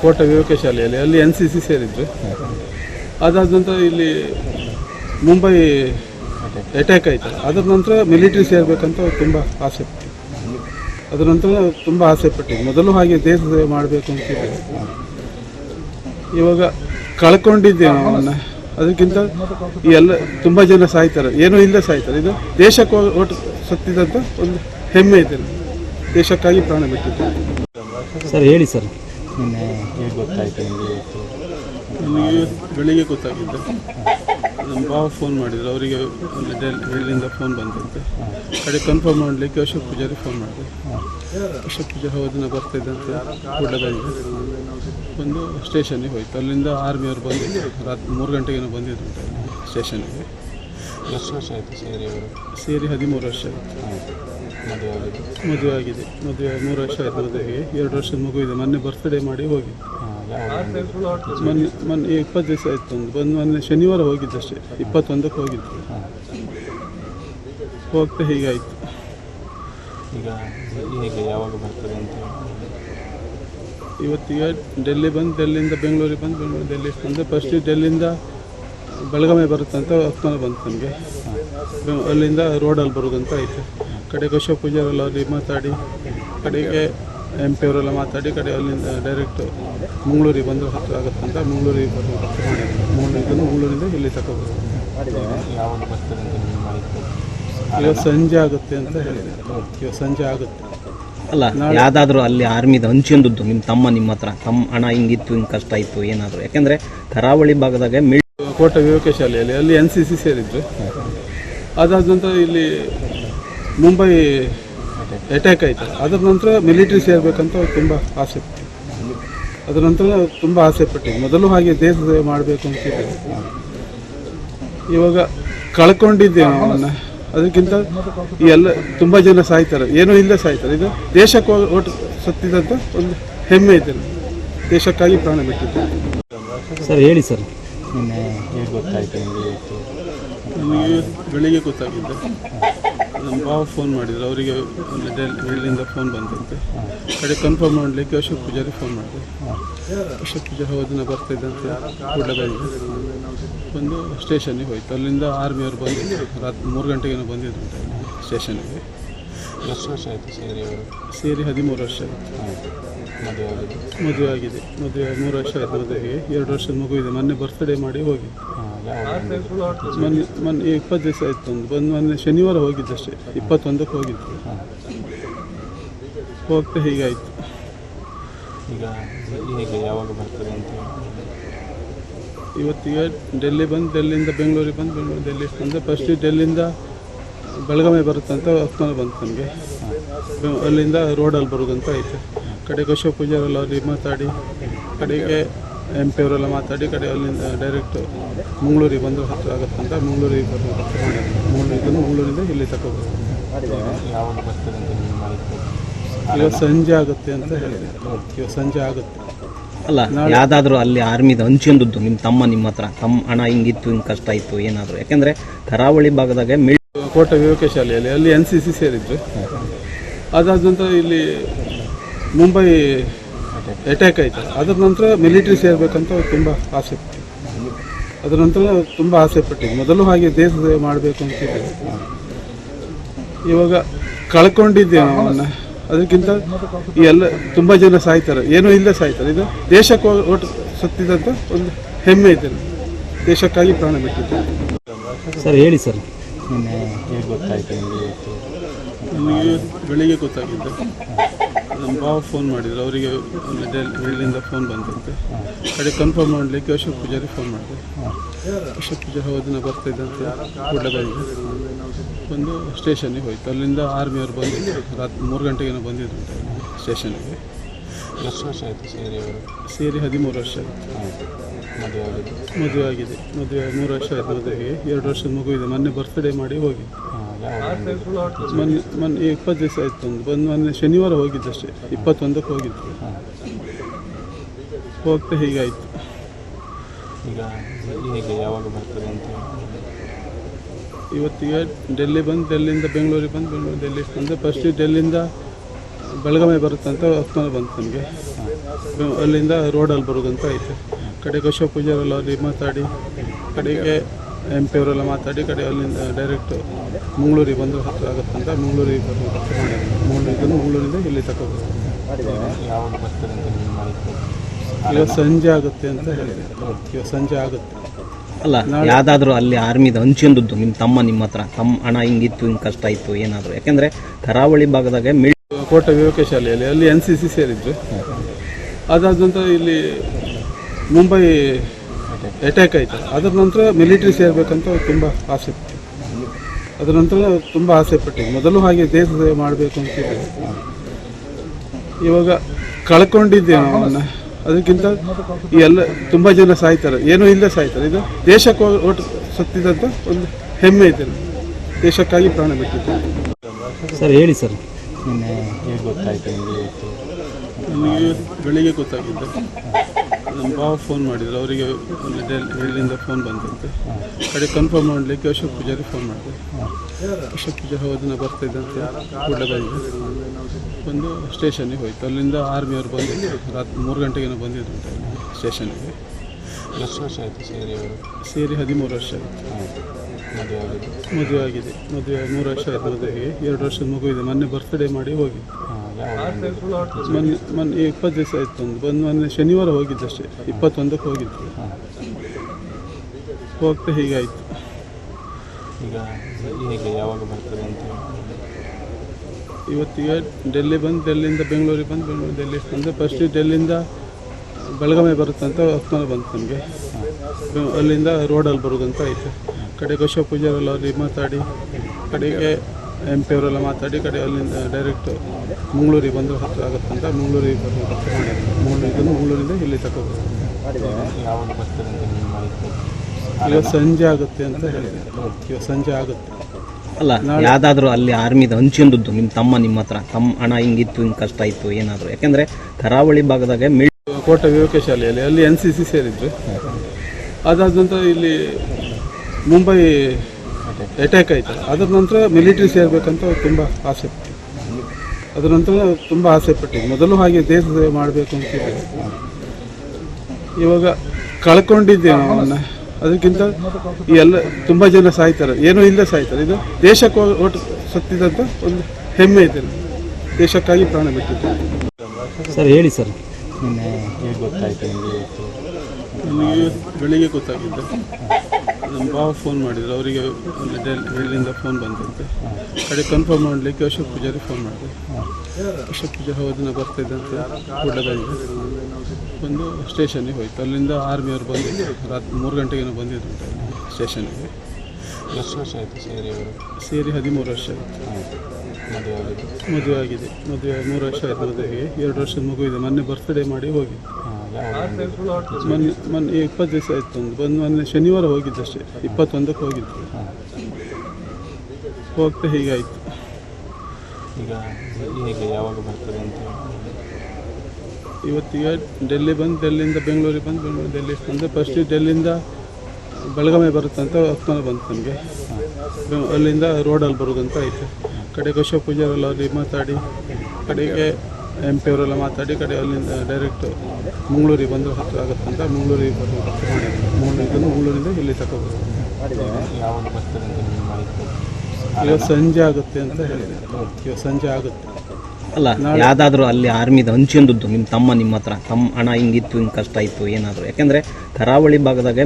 ಕೋಟೆ ವಿವೇಕ ಶಾಲೆಯಲ್ಲಿ, ಅಲ್ಲಿ ಎನ್ ಸಿ ಸಿ ಸೇರಿದ್ರು. ಅದಾದ ನಂತರ ಇಲ್ಲಿ ಮುಂಬೈ ಅಟ್ಯಾಕ್ ಆಯಿತು. ಅದರ ನಂತರ ಮಿಲಿಟ್ರಿ ಸೇರಬೇಕಂತ ತುಂಬ ಆಸೆ ಅದರ ನಂತರ ತುಂಬ ಆಸೆ ಪಟ್ಟಿದ್ದೆ ಮೊದಲು ಹಾಗೆ ದೇಶ ಸೇವೆ ಮಾಡಬೇಕು ಅಂತಿದ್ದೆ ಇವಾಗ ಕಳ್ಕೊಂಡಿದ್ದೇನೆ ಅವನ್ನ. ಅದಕ್ಕಿಂತ ಈ ಎಲ್ಲ ತುಂಬ ಜನ ಸಾಯ್ತಾರೆ. ಏನೂ ಇಲ್ಲದೆ ಸಾಯ್ತಾರೆ. ಇದು ದೇಶಕ್ಕೆ ಒಟ್ಟು ಸತ್ತಿದಂಥ ಒಂದು ಹೆಮ್ಮೆ ಇದೆ. ದೇಶಕ್ಕಾಗಿ ಪ್ರಾಣ ಬಿಟ್ಟಿದ್ದೆ ಸರ್, ಹೇಳಿ ಸರ್. ನಿನ್ನೆ ಹೇಗೆ ಗೊತ್ತಾಯ್ತು ನಿಮಗೆ ಇವತ್ತು ನನಗೆ ಬೆಳಿಗ್ಗೆ ಗೊತ್ತಾಗಿದ್ದು. ನಮ್ಮ ಭಾವ ಫೋನ್ ಮಾಡಿದ್ರು. ಅವರಿಗೆ ಇಲ್ಲಿಂದ ಫೋನ್ ಬಂದಂತೆ ಕಡೆ ಕನ್ಫರ್ಮ್ ಮಾಡಲಿಕ್ಕೆ ಅಶೋಕ್ ಪೂಜಾರಿ ಫೋನ್ ಮಾಡಿದೆ ಅಶೋಕ್ ಪೂಜಾರಿ ಹೋದಿನ ಬರ್ತಿದ್ದಂತೆ ಕೂಡ ಕೂಡಲೇ ಬಂದೆ ಬಂದು ಸ್ಟೇಷನ್ಗೆ ಹೋಯ್ತು. ಅಲ್ಲಿಂದ ಆರ್ಮಿಯವ್ರು ಬಂದಿದ್ದರು ರಾತ್ರಿ ಮೂರು ಗಂಟೆಗೇನೋ ಬಂದಿದ್ರು ಸ್ಟೇಷನ್ಗೆ ಎಷ್ಟು ವರ್ಷ ಆಯಿತು ಸೇರಿ ಅವರು? ಸೇರಿ ಹದಿಮೂರು ವರ್ಷ ಆಯಿತು. ಮದುವೆ ಆಗಿದೆ. ಮದುವೆ ಆಗಿದೆ. ಮದುವೆ ಮೂರು ವರ್ಷ ಆಯಿತು ಮದುವೆಗೆ. ಎರಡು ವರ್ಷದ ಮಗು ಇದೆ. ಮೊನ್ನೆ ಬರ್ತ್ಡೇ ಮಾಡಿ ಹೋಗಿ. ಮೊನ್ನೆ ಮೊನ್ನೆ ಇಪ್ಪತ್ತು ದಿವಸ ಆಯಿತು ಒಂದು. ಬಂದು ಮೊನ್ನೆ ಶನಿವಾರ ಹೋಗಿದ್ದಷ್ಟೇ. ಇಪ್ಪತ್ತೊಂದಕ್ಕೆ ಹೋಗಿದ್ದು. ಹೋಗ್ತಾ ಹೀಗಾಯಿತು ಈಗ ಹೇಗೆ ಯಾವಾಗ ಬರ್ತದೆ ಅಂತ ಇವತ್ತಿಗೆ ಡೆಲ್ಲಿ ಬಂದು ಡೆಲ್ಲಿಂದ ಬೆಂಗಳೂರಿಗೆ ಬಂದು ಬೆಂಗಳೂರು ಡೆಲ್ಲಿ ಬಂದು ಫಸ್ಟ್ ಡೆಲ್ಲಿಂದ ಬೆಳಗಾವಿ ಬರುತ್ತಂತ ಅನುಮಾನ ಬಂತು ನಮಗೆ. ಅಲ್ಲಿಂದ ರೋಡಲ್ಲಿ ಬರೋದಂತ ಆಯಿತು ಕಡೆಗೆ ಅಶೋಕ್ ಪೂಜಾರೆಲ್ಲ ಅಲ್ಲಿ ಮಾತಾಡಿ ಕಡೆಗೆ ಎಂ ಪಿ ಅವರೆಲ್ಲ ಮಾತಾಡಿ ಕಡೆ ಅಲ್ಲಿಂದ ಡೈರೆಕ್ಟ್ ಮಂಗಳೂರಿಗೆ ಬಂದು ಹತ್ತಿರ ಆಗುತ್ತಂತ ಮಂಗಳೂರಿಗೆ ಬರೋ ಮಂಗಳೂರಿಂದ ಮಂಗಳೂರಿಂದ ಇಲ್ಲಿ ತಗೋಬೋದು ಅಂತ ಇವತ್ತು ಸಂಜೆ ಆಗುತ್ತೆ ಅಂತ ಹೇಳಿದೆ ಇವತ್ತು ಸಂಜೆ ಆಗುತ್ತೆ. ಅಲ್ಲ ಯಾವುದಾದ್ರೂ ಅಲ್ಲಿ ಆರ್ಮಿದ ಹಂಚಿಂದದ್ದು ನಿಮ್ಮ ತಮ್ಮ ನಿಮ್ಮ ಹತ್ರ ತಮ್ಮ ಹಣ ಹಿಂಗಿತ್ತು ಹಿಂಗೆ ಕಷ್ಟ ಇತ್ತು ಏನಾದರೂ. ಯಾಕೆಂದರೆ ಕರಾವಳಿ ಭಾಗದಾಗ ಮಿಲ್ ಕೋಟೆ ವಿವೇಕ ಶಾಲೆಯಲ್ಲಿ, ಅಲ್ಲಿ ಎನ್ ಸಿ ಸಿ ಸೇರಿದ್ರು. ಅದಾದ ನಂತರ ಇಲ್ಲಿ ಮುಂಬೈ ಅಟ್ಯಾಕ್ ಆಯಿತು. ಅದರ ನಂತರ ಮಿಲಿಟ್ರಿ ಸೇರಬೇಕಂತ ತುಂಬ ಆಸೆ ಅದರ ನಂತರ ತುಂಬ ಆಸೆ ಪಟ್ಟಿದ್ದೆ ಮೊದಲು ಹಾಗೆ ದೇಶ ಸೇವೆ ಮಾಡಬೇಕು ಅಂತ ಇವಾಗ ಕಳ್ಕೊಂಡಿದ್ದೇವೆ ಅವನ್ನ. ಅದಕ್ಕಿಂತ ಈ ಎಲ್ಲ ತುಂಬ ಜನ ಸಾಯ್ತಾರೆ. ಏನೂ ಇಲ್ಲದೆ ಸಾಯ್ತಾರೆ. ಇದು ದೇಶಕ್ಕೆ ಒಟ್ಟು ಸತ್ತಿದಂತ ಒಂದು ಹೆಮ್ಮೆ ಇದೆ ದೇಶಕ್ಕಾಗಿ ಪ್ರಾಣ ಬಿಟ್ಟಿದ್ದೆ ಸರ್, ಹೇಳಿ ಸರ್. ನಿನ್ನೆ ಹೇಗೆ ಗೊತ್ತಾಯಿತು? ನಿಮಗೆ ಇವತ್ತು ನಮಗೆ ಬೆಳಿಗ್ಗೆ ಗೊತ್ತಾಗಿದ್ದೆ. ನಮ್ಮ ಭಾವ ಫೋನ್ ಮಾಡಿದ್ರು. ಅವರಿಗೆ ಇಲ್ಲಿಂದ ಫೋನ್ ಬಂದಂತೆ ಕಡೆ ಕನ್ಫರ್ಮ್ ಮಾಡಲಿಕ್ಕೆ ಅಶೋಕ್ ಪೂಜಾರಿ ಫೋನ್ ಮಾಡಿದೆ. ಅಶೋಕ್ ಪೂಜಾರಿ ಹೋದಿನ ನಾ ಬರ್ತಿದ್ದೆ ಅಂತ ಕೂಡಲೇ ಬಂದು. ಬಂದು ಸ್ಟೇಷನಿಗೆ ಹೋಯ್ತು. ಅಲ್ಲಿಂದ ಆರ್ಮಿಯವರು ಬಂದಿದ್ದರು ರಾತ್ರಿ ಮೂರು ಗಂಟೆಗೇನೋ ಬಂದಿದ್ರು ಅಲ್ಲಿ ಸ್ಟೇಷನ್ಗೆ. ಎಷ್ಟು ವರ್ಷ ಆಯಿತು ಸೇರಿ ಅವರು? ಸೇರಿ ಹದಿಮೂರು ವರ್ಷ ಆಯಿತು. ಮದುವೆ ಆಗಿದೆ ಮದುವೆ ಮೂರು ವರ್ಷ ಆಯಿತು ಮದುವೆಗೆ. ಎರಡು ವರ್ಷದ ಮಗು ಇದೆ. ಮೊನ್ನೆ ಬರ್ತ್ಡೇ ಮಾಡಿ ಹೋಗಿ. ಮೊನ್ನೆ ಮೊನ್ನೆ ಇಪ್ಪತ್ತು ದಿವಸ ಆಯ್ತು ಒಂದು. ಬಂದು ಮೊನ್ನೆ ಶನಿವಾರ ಹೋಗಿದ್ದಷ್ಟೇ. ಇಪ್ಪತ್ತೊಂದಕ್ಕೆ ಹೋಗಿದ್ದು. ಹೋಗ್ತಾ ಹೀಗಾಯಿತು. ಈಗ ಹೇಗೆ ಯಾವಾಗ ಬರ್ತದೆ ಅಂತ ಇವತ್ತಿಗೆ ಡೆಲ್ಲಿ ಬಂದು ಡೆಲ್ಲಿಂದ ಬೆಂಗಳೂರಿಗೆ ಬಂದು ಬೆಂಗಳೂರು ಡೆಲ್ಲಿ ಬಂದು ಫಸ್ಟ್ ಡೆಲ್ಲಿಂದ ಬೆಳಗಾವಿ ಬರುತ್ತಂತ ಹತ್ತು ಬಂತು ನಮಗೆ. ಅಲ್ಲಿಂದ ರೋಡಲ್ಲಿ ಬರೋದಂತ ಆಯಿತು ಕಡೆಗೆ ಅಶೋಕ್ ಪೂಜಾರಲ್ಲಿ ಅಲ್ಲಿ ಮಾತಾಡಿ ಕಡೆಗೆ ಎಂ ಪಿ ಅವರೆಲ್ಲ ಮಾತಾಡಿ ಕಡೆ ಅಲ್ಲಿಂದ ಡೈರೆಕ್ಟ್ ಮಂಗಳೂರಿಗೆ ಬಂದು ಹತ್ತಿರ ಮಂಗಳೂರಿಗೆ ಬರೋ ಮಂಗಳೂರಿಗೆ ಮಂಗಳೂರಿಂದ ಮಂಗಳೂರಿಂದ ಇಲ್ಲಿ ತಗೋಬೇಕು ಅಂತ ಇವತ್ತು ಸಂಜೆ ಆಗುತ್ತೆ ಅಂತ ಹೇಳಿದೆ ಇವತ್ತು ಸಂಜೆ ಆಗುತ್ತೆ. ಅಲ್ಲ ಯಾವ್ದಾದ್ರೂ ಅಲ್ಲಿ ಆರ್ಮಿದ ಹಂಚಿಂದದ್ದು ನಿಮ್ಮ ತಮ್ಮ ನಿಮ್ಮ ಹತ್ರ ತಮ್ಮ ಹಣ ಹಿಂಗಿತ್ತು ಹಿಂಗೆ ಕಷ್ಟ ಇತ್ತು ಏನಾದರೂ. ಯಾಕೆಂದರೆ ಕರಾವಳಿ ಭಾಗದಾಗೆ ಮಿಲ್ ಕೋಟೆ ವಿವೇಕ ಶಾಲೆಯಲ್ಲಿ ಅಲ್ಲಿ ಎನ್ ಸಿ ಸಿ ಸೇರಿದ್ರು. ಅದಾದ ನಂತರ ಇಲ್ಲಿ ಮುಂಬೈ ಅಟ್ಯಾಕ್ ಆಯಿತು. ಅದರ ನಂತರ ಮಿಲಿಟ್ರಿ ಸೇರಬೇಕಂತ ತುಂಬ ಆಸೆ ಪಟ್ಟಿದ್ದೆ. ಅದರ ನಂತರ ತುಂಬ ಆಸೆ ಪಟ್ಟಿದ್ದೆ. ಮೊದಲು ಹಾಗೆ ದೇಶ ಸೇವೆ ಮಾಡಬೇಕು ಅಂತಿದ್ದೆ ಇವಾಗ ಕಳ್ಕೊಂಡಿದ್ದೆ ಅವನ್ನ. ಅದಕ್ಕಿಂತ ಈ ಎಲ್ಲ ತುಂಬ ಜನ ಸಾಯ್ತಾರೆ. ಏನೂ ಇಲ್ಲದೆ ಸಾಯ್ತಾರೆ. ಇದು ದೇಶಕ್ಕೆ ಒಟ್ಟು ಸತ್ತಿದಂತ ಒಂದು ಹೆಮ್ಮೆ ಇದೆ ದೇಶಕ್ಕಾಗಿ ಪ್ರಾಣ ಬಿಟ್ಟಿದ್ದೆ. ಸರ್ ಹೇಳಿ ಸರ್. ನಿನ್ನೆ ಹೇಗೆ ಗೊತ್ತಾಯ್ತು ನಿಮಗೆ? ನನಗೆ ಬೆಳಿಗ್ಗೆ ಗೊತ್ತಾಗಿದ್ದು. ನಮ್ಮ ಭಾವ ಫೋನ್ ಮಾಡಿದ್ರು. ಅವರಿಗೆ ಇಲ್ಲಿಂದ ಫೋನ್ ಬಂದಂತೆ ಕಡೆ ಕನ್ಫರ್ಮ್ ಮಾಡಲಿಕ್ಕೆ ಅಶೋಕ್ ಪೂಜಾರಿ ಫೋನ್ ಮಾಡಿದೆ ಅಶೋಕ್ ಪೂಜಾರಿ ಹೋದಿನ ಅಂತ ಕೂಡಲೇ ಬಂದೆ ಬಂದು ಸ್ಟೇಷನಿಗೆ ಹೋಯ್ತು. ಅಲ್ಲಿಂದ ಆರ್ಮಿಯವರು ಬಂದಿದ್ದು ರಾತ್ರಿ ಮೂರು ಗಂಟೆಗೇನೋ ಬಂದಿದ್ರು ಸ್ಟೇಷನಿಗೆ. ಎಷ್ಟು ವರ್ಷ ಆಯಿತು ಸೇರಿ ಅವರು? ಸೇರಿ ಹದಿಮೂರು ವರ್ಷ ಆಯಿತು. ಮದುವೆ ಆಗಿದೆ. ಮದುವೆ ಮೂರು ವರ್ಷ ಆಯಿತು ಮದುವೆಗೆ. ಎರಡು ವರ್ಷದ ಮಗು ಇದೆ. ಮೊನ್ನೆ ಬರ್ತ್ಡೇ ಮಾಡಿ ಹೋಗಿ ಹಾಂ ಯಾವ ಮೊನ್ನೆ ಮೊನ್ನೆ ಇಪ್ಪತ್ತು ದಿವಸ ಆಯ್ತು ಒಂದು. ಬಂದು ಮೊನ್ನೆ ಶನಿವಾರ ಹೋಗಿದ್ದಷ್ಟೇ. ಇಪ್ಪತ್ತೊಂದಕ್ಕೆ ಹೋಗಿದ್ದು. ಹೋಗ್ತಾ ಹೀಗಾಯಿತು. ಈಗ ಹೇಗೆ ಯಾವಾಗ ಬರ್ತದೆ ಅಂತ ಇವತ್ತಿಗೆ ಡೆಲ್ಲಿ ಬಂದು ಡೆಲ್ಲಿಂದ ಬೆಂಗಳೂರಿಗೆ ಬಂದು ಬೆಂಗಳೂರು ಡೆಲ್ಲಿ ಬಂದು ಫಸ್ಟ್ ಡೆಲ್ಲಿಂದ ಬೆಳಗಾವಿ ಬರುತ್ತಂತ ಅಂತ ಅನುಮಾನ ಬಂತು ನಮಗೆ. ಅಲ್ಲಿಂದ ರೋಡಲ್ಲಿ ಬರೋದಂತ ಐತೆ. ಕಡೆಗೆ ಅಶೋಕ್ ಪೂಜಾರಲ್ಲಿ ಮಾತಾಡಿ ಕಡೆಗೆ ಎಂ ಪಿ ಅವರೆಲ್ಲ ಮಾತಾಡಿ ಕಡೆ ಅಲ್ಲಿಂದ ಡೈರೆಕ್ಟ್ ಮಂಗಳೂರಿಗೆ ಬಂದು ಹತ್ತಿರ ಅಂತ ಮಂಗಳೂರಿಗೆ ಬಂದು ಮಂಗಳೂರಿಂದ ಮಂಗಳೂರಿಂದ ಇಲ್ಲಿ ಮಾಹಿತಿ ಇವತ್ತು ಸಂಜೆ ಆಗುತ್ತೆ ಅಂತ ಹೇಳಿದೆ ಇವತ್ತು ಸಂಜೆ ಆಗುತ್ತೆ. ಅಲ್ಲ ಯಾವ್ದಾದ್ರೂ ಅಲ್ಲಿ ಆರ್ಮಿದ ಹಂಚಿಂದದ್ದು ನಿಮ್ಮ ತಮ್ಮ ನಿಮ್ಮ ಹತ್ರ. ತಮ್ಮ ಹಣ ಹಿಂಗಿತ್ತು ಹಿಂಗೆ ಕಷ್ಟ ಇತ್ತು ಏನಾದರೂ. ಯಾಕೆಂದರೆ ಕರಾವಳಿ ಭಾಗದಾಗ ಮಿಲ್ ಕೋಟೆ ವಿವೇಕ ಶಾಲೆಯಲ್ಲಿ ಅಲ್ಲಿ ಎನ್ ಸಿ ಸಿ ಸೇರಿದ್ರು. ಅದಾದ ನಂತರ ಇಲ್ಲಿ ಮುಂಬೈ ಅಟ್ಯಾಕ್ ಆಯಿತು. ಅದರ ನಂತರ ಮಿಲಿಟ್ರಿ ಸೇರಬೇಕಂತ ತುಂಬ ಆಸೆ ಪಟ್ಟೆ ಅದರ ನಂತರ ತುಂಬ ಆಸೆ ಪಟ್ಟೆ ಮೊದಲು ಹಾಗೆ ದೇಶ ಸೇವೆ ಮಾಡಬೇಕು ಅಂತಿದ್ದೆ ಇವಾಗ ಕಳ್ಕೊಂಡಿದ್ದೇವೆ ಅವನ್ನ. ಅದಕ್ಕಿಂತ ಈ ಎಲ್ಲ ತುಂಬ ಜನ ಸಾಯ್ತಾರೆ. ಏನೂ ಇಲ್ಲದೆ ಸಾಯ್ತಾರೆ. ಇದು ದೇಶಕ್ಕೆ ಒಟ್ಟು ಸತ್ತಿದಂತ ಒಂದು ಹೆಮ್ಮೆ ಇದೆ ದೇಶಕ್ಕಾಗಿ ಪ್ರಾಣ ಬಿಟ್ಟಿದ್ದೆ. ಸರ್ ಹೇಳಿ ಸರ್. ಗೊತ್ತಾಯಿತು? ಬೆಳಿಗ್ಗೆ ಗೊತ್ತಾಗಿದ್ದು. ನಮ್ಮ ಭಾವ ಫೋನ್ ಮಾಡಿದ್ರು. ಅವರಿಗೆ ಇಲ್ಲಿಂದ ಫೋನ್ ಬಂದಂತೆ ಕಡೆ ಕನ್ಫರ್ಮ್ ಮಾಡಲಿಕ್ಕೆ ಅಶೋಕ್ ಪೂಜಾರಿ ಫೋನ್ ಮಾಡಿದೆ ಅಶೋಕ್ ಪೂಜಾರಿ ಹೋದನ್ನ ಬರ್ತಿದ್ದಂತೆ ಬರ್ತಿದ್ದೆ ಕೂಡ ಕೂಡಲೇ ಬಂದೆ ಬಂದು ಸ್ಟೇಷನಿಗೆ ಹೋಯ್ತು. ಅಲ್ಲಿಂದ ಆರ್ಮಿಯವರು ಬಂದಿದ್ರು. ರಾತ್ರಿ ಮೂರು ಗಂಟೆಗೇನೋ ಬಂದಿದ್ರು ಸ್ಟೇಷನ್ಗೆ ಎಷ್ಟು ವರ್ಷ ಆಯಿತು ಸೇರಿ ಅವರು? ಸೇರಿ ಹದಿಮೂರು ವರ್ಷ ಆಯಿತು. ಮದುವೆ ಆಗಿದೆ. ಮದುವೆ ಆಗಿದೆ. ಮದುವೆ ಮೂರು ವರ್ಷ ಆಯಿತು ಮದುವೆಗೆ. ಎರಡು ವರ್ಷದ ಮಗು ಇದೆ. ಮೊನ್ನೆ ಬರ್ತ್ಡೇ ಮಾಡಿ ಹೋಗಿ ಹಾಂ ಯಾವಾಗ ಮೊನ್ನೆ ಮೊನ್ನೆ ಇಪ್ಪತ್ತು ದಿವಸ ಆಯ್ತು ಒಂದು. ಬಂದು ಮೊನ್ನೆ ಶನಿವಾರ ಹೋಗಿದ್ದಷ್ಟೇ ಇಪ್ಪತ್ತೊಂದಕ್ಕೆ ಹೋಗಿದ್ದು. ಹೋಗ್ತಾ ಹೀಗಾಯಿತು. ಈಗ ಹೇಗೆ ಯಾವಾಗ ಬರ್ತದೆ ಅಂತ ಇವತ್ತಿಗೆ ಡೆಲ್ಲಿ ಬಂದು ಡೆಲ್ಲಿಂದ ಬೆಂಗಳೂರಿಗೆ ಬಂದು ಬೆಂಗಳೂರು ಡೆಲ್ಲಿ ಬಂದು ಫಸ್ಟ್ ಡೆಲ್ಲಿಂದ ಬೆಳಗಾವಿ ಬರುತ್ತೆ ಅಂತ ಬಂತು ನಮಗೆ. ಅಲ್ಲಿಂದ ರೋಡಲ್ಲಿ ಬರೋದಂತ ಐತೆ. ಕಡೆಗೆ ಅಶೋಕ್ ಪೂಜಾರೆಲ್ಲ ಅಲ್ಲಿ ಮಾತಾಡಿ ಕಡೆಗೆ ಎಂ ಪಿ ಅವರೆಲ್ಲ ಮಾತಾಡಿ ಕಡೆ ಅಲ್ಲಿಂದ ಡೈರೆಕ್ಟ್ ಮಂಗಳೂರಿಗೆ ಬಂದು ಹತ್ತಿರ ಆಗುತ್ತಂತ ಮಂಗಳೂರಿಗೆ ಬರೋದು ಮಂಗಳೂರಿಂದ ಮಂಗಳೂರಿಂದ ಇಲ್ಲಿ ತಗೋಬೋದು ಅಂತ ಮಾಹಿತಿ ಇವತ್ತು ಸಂಜೆ ಆಗುತ್ತೆ ಅಂತ ಹೇಳಿದೆ ಇವತ್ತು ಸಂಜೆ ಆಗುತ್ತೆ. ಅಲ್ಲ ಯಾವುದಾದ್ರೂ ಅಲ್ಲಿ ಆರ್ಮಿದ ಹಂಚಿಂದದ್ದು ನಿಮ್ಮ ತಮ್ಮ ನಿಮ್ಮ ಹತ್ರ. ತಮ್ಮ ಹಣ ಹಿಂಗಿತ್ತು ಹಿಂಗೆ ಕಷ್ಟ ಇತ್ತು ಏನಾದರೂ. ಯಾಕೆಂದರೆ ಕರಾವಳಿ ಭಾಗದಾಗೆ ಮಿಲ್ ಕೋಟೆ ವಿವೇಕ ಶಾಲೆಯಲ್ಲಿ ಅಲ್ಲಿ ಎನ್ ಸಿ ಸಿ ಸೇರಿದ್ರು. ಅದಾದ ನಂತರ ಇಲ್ಲಿ ಮುಂಬೈ ಅಟ್ಯಾಕ್ ಆಯಿತು. ಅದರ ನಂತರ ಮಿಲಿಟ್ರಿ ಸೇರಬೇಕಂತ ತುಂಬ ಆಸೆ ಪಟ್ಟಿ. ಅದರ ನಂತರ ತುಂಬ ಆಸೆ ಪಟ್ಟಿದ್ದೆ ಮೊದಲು ಹಾಗೆ ದೇಶ ಸೇವೆ ಮಾಡಬೇಕು ಅಂತಿದ್ದೆ ಇವಾಗ ಕಳ್ಕೊಂಡಿದ್ದೇನೆ ಅವನ್ನ. ಅದಕ್ಕಿಂತ ಈ ಎಲ್ಲ ತುಂಬ ಜನ ಸಾಯ್ತಾರೆ. ಏನೂ ಇಲ್ಲದೆ ಸಾಯ್ತಾರೆ. ಇದು ದೇಶಕ್ಕೆ ಒಟ್ಟು ಸತ್ತಿದಂತ ಒಂದು ಹೆಮ್ಮೆ ಇದೆ ದೇಶಕ್ಕಾಗಿ ಪ್ರಾಣ ಬಿಟ್ಟಿದ್ದೆ ಸರ್ ಹೇಳಿ ಸರ್. ನಿನ್ನೆ ಹೇಗೆ ಗೊತ್ತಾಯಿತು ನನಗೆ ಬೆಳಿಗ್ಗೆ ಗೊತ್ತಾಗಿದ್ದು. ನಮ್ಮ ಬಾವ ಫೋನ್ ಮಾಡಿದ್ರು. ಅವರಿಗೆ ಇಲ್ಲಿಂದ ಫೋನ್ ಬಂದಂತೆ ಕಡೆ ಕನ್ಫರ್ಮ್ ಮಾಡಲಿಕ್ಕೆ ಅಶೋಕ್ ಪೂಜಾರಿ ಫೋನ್ ಮಾಡಿದೆ. ಅಶೋಕ್ ಪೂಜಾರಿ ಹೋದಿನ ಬರ್ತಾ ಇದ್ದಂತೆ ಅಂತ ಒಂದು ಬಂದೆ. ಬಂದು ಸ್ಟೇಷನಿಗೆ ಹೋಯ್ತು. ಅಲ್ಲಿಂದ ಆರ್ಮಿಯವರು ಬಂದು ರಾತ್ರಿ ಮೂರು ಗಂಟೆಗೇನೋ ಬಂದಿದ್ರು ಸ್ಟೇಷನಿಗೆ. ಎಷ್ಟು ವರ್ಷ ಆಯಿತು ಸೇರಿ ಅವರು? ಸೇರಿ ಹದಿಮೂರು ವರ್ಷ ಆಯಿತು. ಮದುವೆ ಆಗಿದೆ. ಮದುವೆ ಆಗಿದೆ. ಮದುವೆ ಮೂರು ವರ್ಷ ಆಯಿತು ಮದುವೆಗೆ. ಎರಡು ವರ್ಷದ ಮಗು ಇದೆ. ಮೊನ್ನೆ ಬರ್ತ್ಡೇ ಮಾಡಿ ಹೋಗಿ ಹಾಂ ಯಾವಾಗ ಮೊನ್ನೆ ಮೊನ್ನೆ ಇಪ್ಪತ್ತು ದಿವಸ ಆಯಿತು ಒಂದು. ಬಂದು ಮೊನ್ನೆ ಶನಿವಾರ ಹೋಗಿದ್ದಷ್ಟೇ. ಇಪ್ಪತ್ತೊಂದಕ್ಕೆ ಹೋಗಿದ್ದು. ಹೋಗ್ತಾ ಹೀಗಾಯಿತು. ಈಗ ಹೇಗೆ ಯಾವಾಗ ಬರ್ತದೆ ಅಂತ ಇವತ್ತಿಗೆ ಡೆಲ್ಲಿ ಬಂದು ಡೆಲ್ಲಿಂದ ಬೆಂಗಳೂರಿಗೆ ಬಂದು ಬೆಂಗಳೂರು ಡೆಲ್ಲಿ ಬಂದು ಫಸ್ಟ್ ಡೆಲ್ಲಿಯಿಂದ ಬೆಳಗಾವಿ ಬರುತ್ತಂತ ಅನುಮಾನ ಬಂತು ನಮಗೆ. ಅಲ್ಲಿಂದ ರೋಡಲ್ಲಿ ಬರೋದಂತ ಆಯಿತು ಕಡೆಗೆ ಅಶೋಕ್ ಪೂಜಾರಲ್ಲಿ ಮಾತಾಡಿ ಕಡೆಗೆ ಎಂ ಪಿ ಅವರೆಲ್ಲ ಮಾತಾಡಿ ಕಡೆ ಅಲ್ಲಿಂದ ಡೈರೆಕ್ಟ್ ಮಂಗಳೂರಿಗೆ ಬಂದು ಹತ್ತಿರ ಅಂತ ಮಂಗಳೂರಿಗೆ ಬರೋದು ಮಂಗಳೂರಿಂದ ಮಂಗಳೂರಿಂದ ಇಲ್ಲಿ ತಗೋಬೋದು ಇವತ್ತು ಸಂಜೆ ಆಗುತ್ತೆ ಅಂತ ಹೇಳಿದೆ ಇವತ್ತು ಸಂಜೆ ಆಗುತ್ತೆ. ಅಲ್ಲ ಯಾವ್ದಾದ್ರು ಅಲ್ಲಿ ಆರ್ಮಿದ ಹಂಚಿಂದದ್ದು ನಿಮ್ಮ ತಮ್ಮ ನಿಮ್ಮ ಹತ್ರ. ತಮ್ಮ ಹಣ ಹಿಂಗಿತ್ತು ಹಿಂಗೆ ಕಷ್ಟ ಇತ್ತು ಏನಾದರೂ. ಯಾಕೆಂದರೆ ಕರಾವಳಿ ಭಾಗದಾಗ